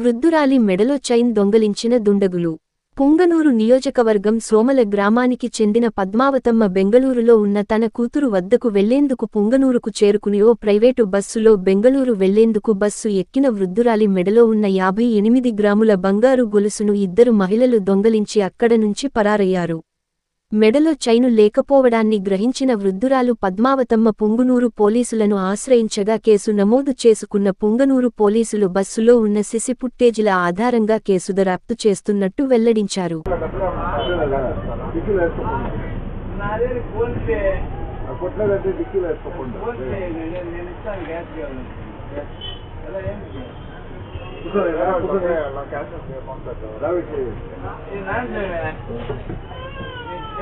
వృద్ధురాలి మెడలో చైన్ దొంగలించిన దుండగులు. పుంగనూరు నియోజకవర్గం సోమల గ్రామానికి చెందిన పద్మావతమ్మ బెంగళూరులో ఉన్న తన కూతురు వద్దకు వెళ్ళేందుకు పుంగనూరుకు చేరుకుని ఓ ప్రైవేటు బస్సులో బెంగళూరు వెళ్ళేందుకు బస్సు ఎక్కిన వృద్ధురాలి మెడలో ఉన్న యాభై ఎనిమిది గ్రాముల బంగారు గొలుసును ఇద్దరు మహిళలు దొంగలించి అక్కడ నుంచి పరారయ్యారు. మెడలో చైను లేకపోవడాన్ని గ్రహించిన వృద్ధురాలు పద్మావతమ్మ పుంగునూరు పోలీసులను ఆశ్రయించగా కేసు నమోదు చేసుకున్న పుంగనూరు పోలీసులు బస్సులో ఉన్న సిసి ఫుట్టేజీల ఆధారంగా కేసు దర్యాప్తు చేస్తున్నట్టు వెల్లడించారు.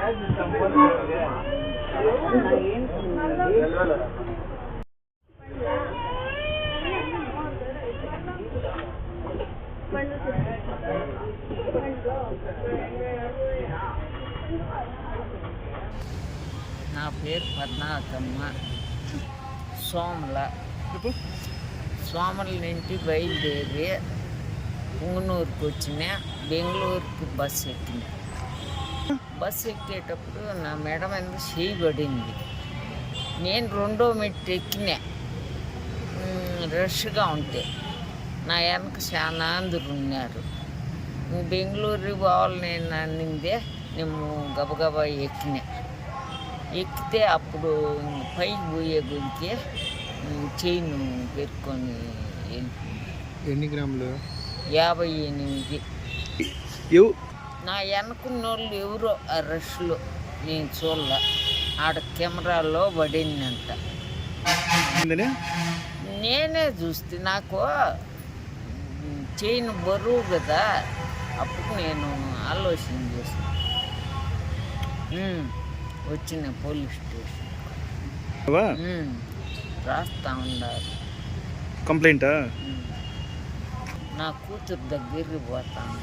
నా పేరు పద్మావతమ్మ సోమల సోమల నుండి బయలుదేరి పుంగనూరుకు వచ్చిన బెంగళూరుకి బస్సు ఎక్కిన బస్సు ఎక్కేటప్పుడు నా మెడ మీద చేయి పడింది నేను రెండో మెట్టు ఎక్కిన. రష్గా ఉంటే. నా వెనక చాలా అందరు ఉన్నారు. బెంగళూరు పోవాలి నేను అన్నిందే నేను గబగబా ఎక్కిన. ఎక్కితే అప్పుడు పైకి పోయే గురికి చైన్ పెట్టుకొని ఎన్ని గ్రాములు? యాభై ఎనిమిది. నా వెనకున్న వాళ్ళు ఎవరో ఆ రష్లో. నేను చూడలే. ఆడ కెమెరాలో పడిందంట. నేనే చూస్తే నాకు చైన్ బరువు కదా అప్పుడు నేను ఆలోచన చేశాను ఉమ్, వచ్చిన పోలీస్ స్టేషన్? ఉమ్, రాస్తా ఉన్నారు కంప్లైంటా? ఉమ్. నా కూతురు దగ్గరికి పోతాను